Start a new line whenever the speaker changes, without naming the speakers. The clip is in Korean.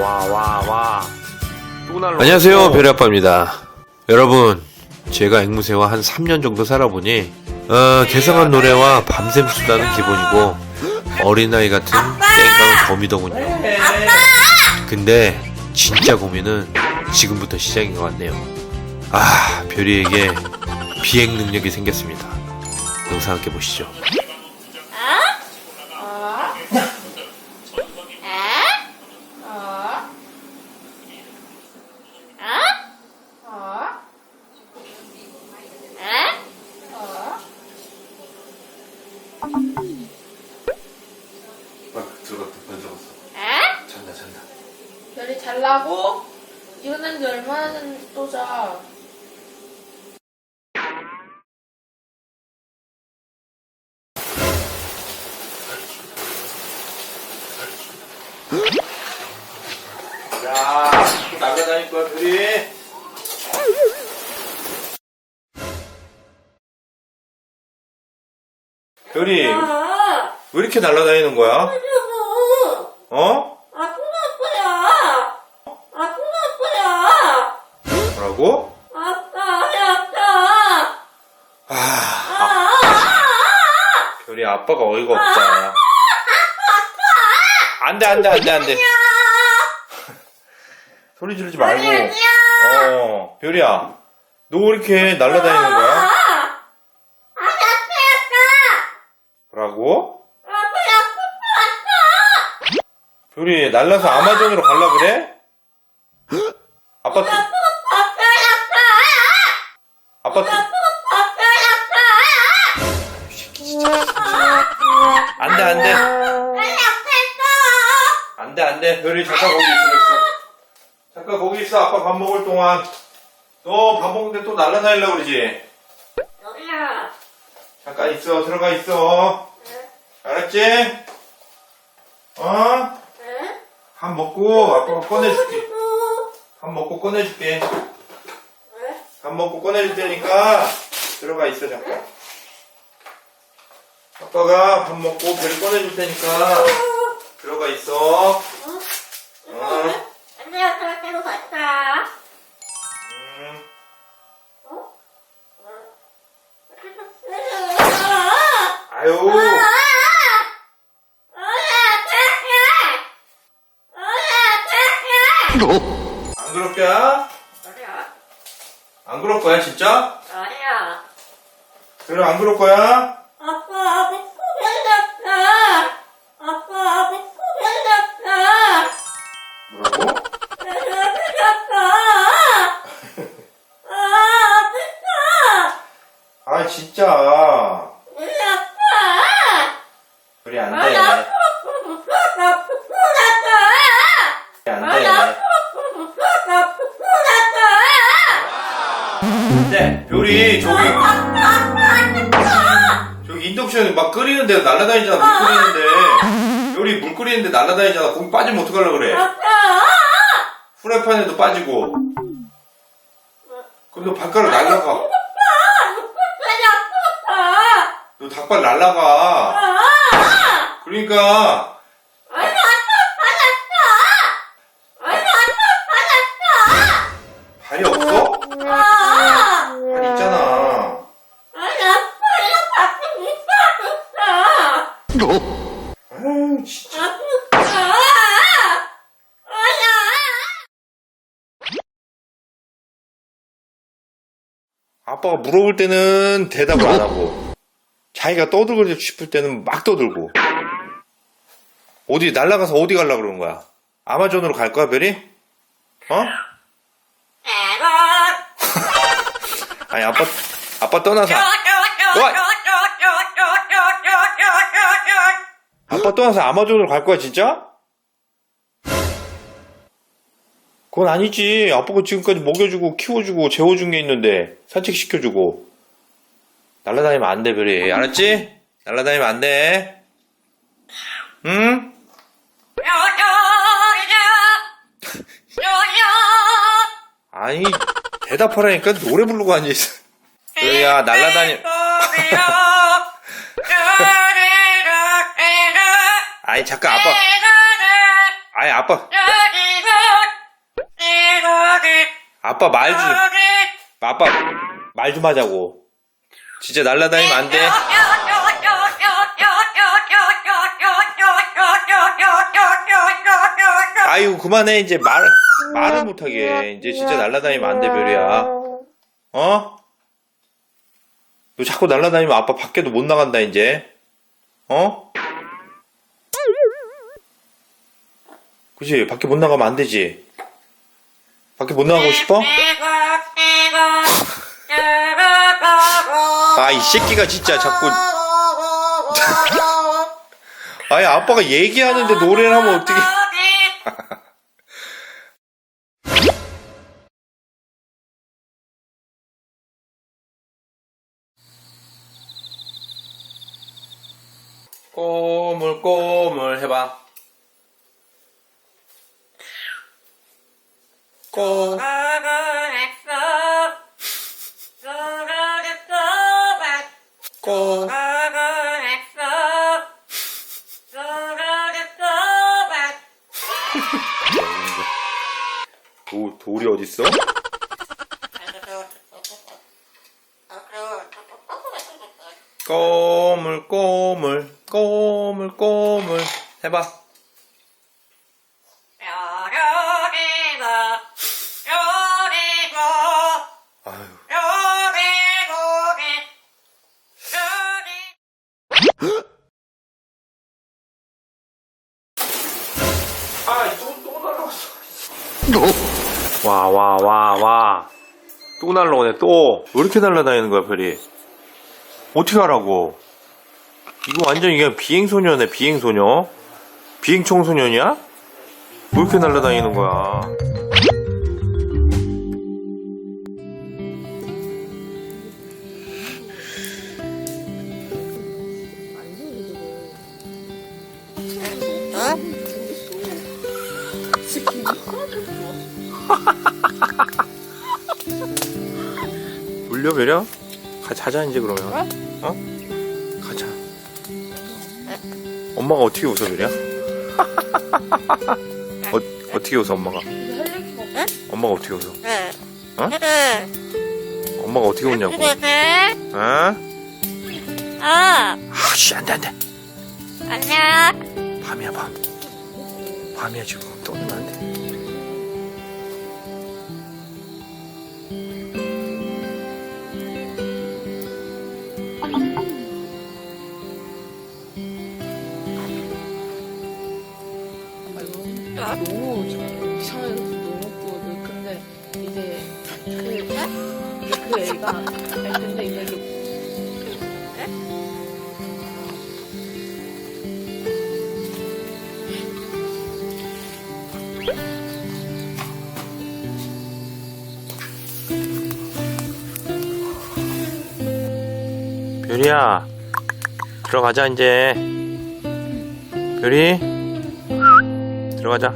와 와 와. 또.
안녕하세요 별아빠입니다. 여러분 제가 앵무새와 한 3년 정도 살아보니 어, 개성한 노래와 밤샘 수다는 기본이고 어린아이 같은 땡깡은 범이더군요. 근데 진짜 고민은 지금부터 시작인 것 같네요. 아 별이에게 비행 능력이 생겼습니다. 영상 함께 보시죠
별이 잘나고 이거는 얼마나 또 자.
야, 또 날아다닐 거야, 별이. 별이, 왜
아,
이렇게 날아다니는 거야? 어?
아, 아프다, 아프다. 아프다, 아파. 아,
아, 별이 아빠가 어이가 없다. 안 돼, 안 돼, 안 돼, 안 돼. 소리 지르지 말고. 어, 별이야. 너 왜 이렇게 날아다니는 거야? 뭐라고? 별이 날라서 아마존으로 갈라 그래? 아빠, 또- 아빠, 또- 안 돼, 안 돼. 안 돼, 안 돼. 별이 잠깐 거기 있어. 잠깐 거기 있어. 아빠 밥 먹을 동안. 너 밥 먹는데 또 날아다니려고 그러지? 잠깐 있어. 들어가 있어. 알았지? 어? 밥 먹고 아빠가 꺼내줄게. 밥 먹고 꺼내줄게. 밥 먹고 꺼내줄 테니까 들어가 있어, 잠깐. 아빠가 밥 먹고 별 꺼내줄 테니까 들어가 있어. 어? 음. 아유. 거야, 진짜? 그래, 안 그럴 거야?
아빠, 목소리 났다. 아빠, 목소리 났다.
뭐라고? 아, 진짜. 그래, 안 돼. 안 돼. 근데, 별이, 저기, 저기 인덕션 막 끓이는데 날아다니잖아, 물 끓이는데. 별이 물 끓이는데 날아다니잖아. 거기 빠지면 어떡하려고 그래? 후라이팬에도 빠지고. 그럼 너 발가락 날라가. 너 닭발 날라가. 그러니까, 아빠가 물어볼 때는 대답을 안 하고, 자기가 떠들고 싶을 때는 막 떠들고. 어디, 날라가서 어디 갈라 그러는 거야? 아마존으로 갈 거야, 별이? 어? 아니, 아빠, 아빠 떠나서, 아빠 떠나서 아마존으로 갈 거야, 진짜? 그건 아니지. 아빠가 지금까지 먹여주고, 키워주고, 재워준 게 있는데, 산책시켜주고. 날라다니면 안 돼, 별이. 알았지? 날라다니면 안 돼. 응? 아니, 대답하라니까 노래 부르고 앉아있어. 별이야, 날라다니, 아니, 잠깐, 아빠. 아니, 아빠. 아빠 말 좀, 아빠 말 좀 하자고. 진짜 날라다니면 안 돼. 아이고 그만해 이제 말 말을 못하게 이제 진짜 날라다니면 안 돼 별이야. 어? 너 자꾸 날라다니면 아빠 밖에도 못 나간다 이제. 어? 그치 밖에 못 나가면 안 되지. 밖에 못 나가고 싶어? 아 이 새끼가 진짜 자꾸. 아니 아빠가 얘기하는데 노래를 하면 어떻게 꼬물꼬물 해봐 꼬 꼬. 도, 돌이 어딨어? 꼬물 꼬물 꼬물 꼬물. 해봐 와 와 와 와. 또 날라오네 또. 왜 이렇게 날라다니는 거야 별이? 어떻게 하라고? 이거 완전 이게 비행소녀네 비행소녀? 비행청소년이야? 왜 이렇게 날라다니는 거야 울려 별이야? 가 자자 이제 그러면 어? 가자 엄마가 어떻게 웃어 별이야? 어, 어떻게 웃어 엄마가? 엄마가 어떻게 웃어? 어? 엄마가 어떻게 웃냐고 어?
아,
아씨 안돼 안돼
안녕.
밤이야 밤 밤이야 지금
너무 이상해서 너무 웃거든. 근데 이제 그, 그 애가 아니, 근데 이제
별이야 들어가자 이제. 별이 들어가자